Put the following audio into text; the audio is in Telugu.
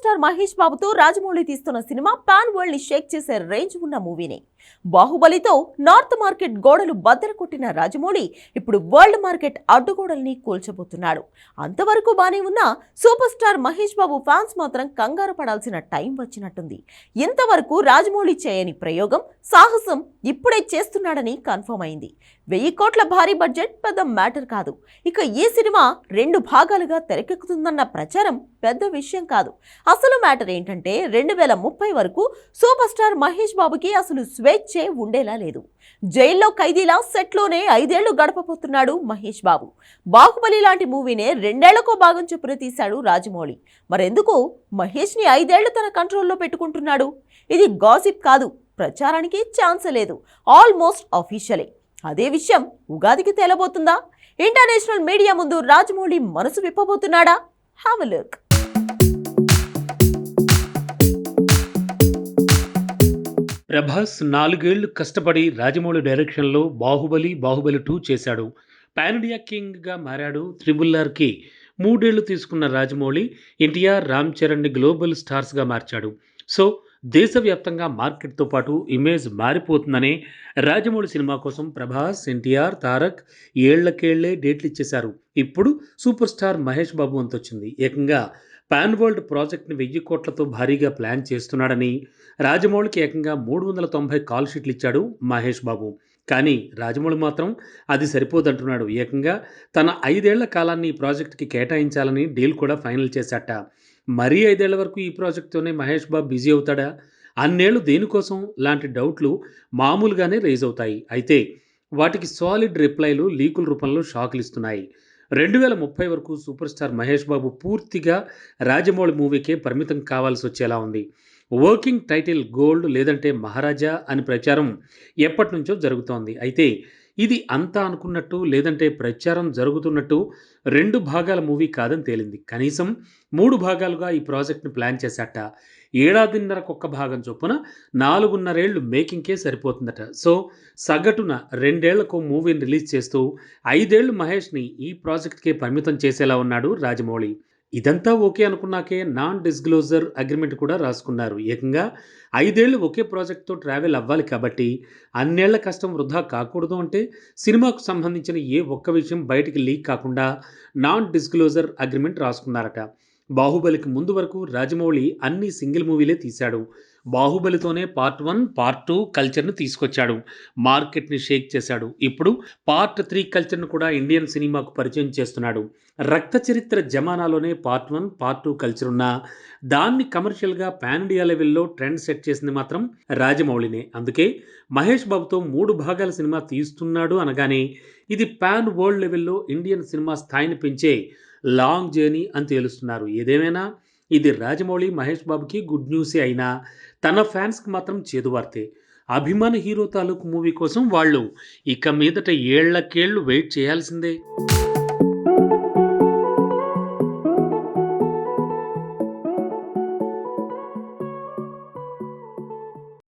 స్టార్ మహేష్ బాబుతో రాజమౌళి తీస్తున్న సినిమా పాన్ వరల్డ్ని షేక్ చేసే రేంజ్ ఉన్న మూవీనే. బాహుబలితో నార్త్ మార్కెట్ గోడలు బద్దలు కొట్టిన రాజమౌళి ఇప్పుడు వరల్డ్ మార్కెట్ అడ్డుగోడల్ని కూల్చబోతున్నాడు. అంతవరకు బానే ఉన్న super star Mahesh Babu fans మాత్రం కంగారు పడాల్సిన టైం వచ్చినట్టుంది. ఇంతవరకు రాజమౌళి చేయని ప్రయోగం సాహసం ఇప్పుడే చేస్తున్నాడని కన్ఫర్మ్ అయింది. వెయ్యి కోట్ల భారీ బడ్జెట్ పెద్ద మ్యాటర్ కాదు. ఇక ఈ సినిమా రెండు భాగాలుగా తెరకెక్కుతుందన్న ప్రచారం పెద్ద విషయం కాదు. అసలు మ్యాటర్ ఏంటంటే రెండు వేల ముప్పై వరకు సూపర్ స్టార్ మహేష్ బాబుకి అసలు స్వేచ్ఛే ఉండేలా లేదు. జైల్లో ఖైదీలా సెట్లోనే ఐదేళ్ళు గడపబోతున్నాడు మహేష్ బాబు. బాహుబలి లాంటి మూవీనే రెండేళ్ళకో భాగం చొప్పున తీశాడు రాజమౌళి. మరెందుకు? మహేష్ని ఐదేళ్ళు తన కంట్రోల్లో పెట్టుకుంటున్నాడు. ఇది గాసిప్ కాదు ప్రచారానికి ఛాన్స్ లేదు. ఆల్మోస్ట్ అఫీషియలే. అదే విషయం ఉగాదికి తేలబోతుందా? ఇంటర్నేషనల్ మీడియా ముందు రాజమౌళి మనసు విప్పబోతున్నాడా? Have look. ప్రభాస్ నాలుగేళ్ళు కష్టపడి రాజమౌళి డైరెక్షన్లో బాహుబలి బాహుబలి టూ చేశాడు. పాన్ కింగ్గా మారాడు త్రిబుల్ ఆర్కి మూడేళ్ళు తీసుకున్న రాజమౌళి ఎన్టీఆర్ రామ్ చరణ్ని గ్లోబల్ స్టార్స్గా మార్చాడు. సో దేశవ్యాప్తంగా మార్కెట్తో పాటు ఇమేజ్ మారిపోతుందని రాజమౌళి సినిమా కోసం ప్రభాస్ ఎన్టీఆర్ తారక్ ఏళ్ళకేళ్ళే డేట్లు ఇచ్చేశారు. ఇప్పుడు సూపర్ స్టార్ మహేష్ బాబు వంతొచ్చింది ఏకంగా పాన్ వరల్డ్ ప్రాజెక్ట్ని వెయ్యి కోట్లతో భారీగా ప్లాన్ చేస్తున్నాడని రాజమౌళికి ఏకంగా మూడు వందల తొంభై కాల్ షీట్లు ఇచ్చాడు మహేష్ బాబు. కానీ రాజమౌళి మాత్రం అది సరిపోదంటున్నాడు. ఏకంగా తన ఐదేళ్ళ కాలాన్ని ఈ ప్రాజెక్ట్కి కేటాయించాలని డీల్ కూడా ఫైనల్ చేశాట. మరీ ఐదేళ్ళ వరకు ఈ ప్రాజెక్ట్తోనే మహేష్ బాబు బిజీ అవుతాడా? అన్నేళ్ళు దేనికోసం? లాంటి డౌట్లు మామూలుగానే రేజ్ అవుతాయి. అయితే వాటికి సాలిడ్ రిప్లైలు లీకుల రూపంలో షాకులు ఇస్తున్నాయి. రెండు వేల ముప్పై వరకు సూపర్ స్టార్ మహేష్ బాబు పూర్తిగా రాజమౌళి మూవీకే పరిమితం కావాల్సి వచ్చేలా ఉంది. వర్కింగ్ టైటిల్ గోల్డ్ లేదంటే మహారాజా అని ప్రచారం ఎప్పటి నుంచో జరుగుతోంది. అయితే ఇది అంతా అనుకున్నట్టు లేదంటే ప్రచారం జరుగుతున్నట్టు రెండు భాగాల మూవీ కాదని తేలింది. కనీసం మూడు భాగాలుగా ఈ ప్రాజెక్ట్ని ప్లాన్ చేశాట. ఏడాదిన్నరకు ఒక్క భాగం చొప్పున నాలుగున్నరేళ్ళు మేకింగ్కే సరిపోతుందట. సో సగటున రెండేళ్ళకు మూవీని రిలీజ్ చేస్తూ ఐదేళ్ళు మహేష్ని ఈ ప్రాజెక్ట్కే పరిమితం చేసేలా ఉన్నాడు రాజమౌళి. ఇదంతా ఓకే అనుకున్నాకే నాన్ డిస్క్లోజర్ అగ్రిమెంట్ కూడా రాసుకున్నారు. ఏకంగా ఐదేళ్ళు ఒకే ప్రాజెక్ట్తో ట్రావెల్ అవ్వాలి కాబట్టి అన్నేళ్ళ కష్టం వృధా కాకూడదు అంటే సినిమాకు సంబంధించిన ఏ ఒక్క విషయం బయటికి లీక్ కాకుండా నాన్ డిస్క్లోజర్ అగ్రిమెంట్ రాసుకున్నారట. బాహుబలికి ముందు వరకు రాజమౌళి అన్ని సింగిల్ మూవీలే తీశాడు. బాహుబలితోనే పార్ట్ వన్ పార్ట్ టూ కల్చర్ను తీసుకొచ్చాడు. మార్కెట్ని షేక్ చేశాడు. ఇప్పుడు పార్ట్ త్రీ కల్చర్ను కూడా ఇండియన్ సినిమాకు పరిచయం చేస్తున్నాడు. Rakta Charitra జమానాలోనే part one part two culture ఉన్నా దాన్ని కమర్షియల్గా పాన్ ఇండియా లెవెల్లో ట్రెండ్ సెట్ చేసింది మాత్రం రాజమౌళినే. అందుకే మహేష్ బాబుతో మూడు భాగాల సినిమా తీస్తున్నాడు అనగానే ఇది పాన్ వరల్డ్ లెవెల్లో ఇండియన్ సినిమా స్థాయిని పెంచే లాంగ్ జర్నీ అని తేలుస్తున్నారు. ఏదేమైనా ఇది రాజమౌళి మహేష్ బాబుకి గుడ్ న్యూసే అయినా తన ఫ్యాన్స్కి మాత్రం చేదువార్తే అభిమాన హీరో తాలూకు మూవీ కోసం వాళ్ళు ఇక మీదట ఏళ్ళకేళ్ళు వెయిట్ చేయాల్సిందే.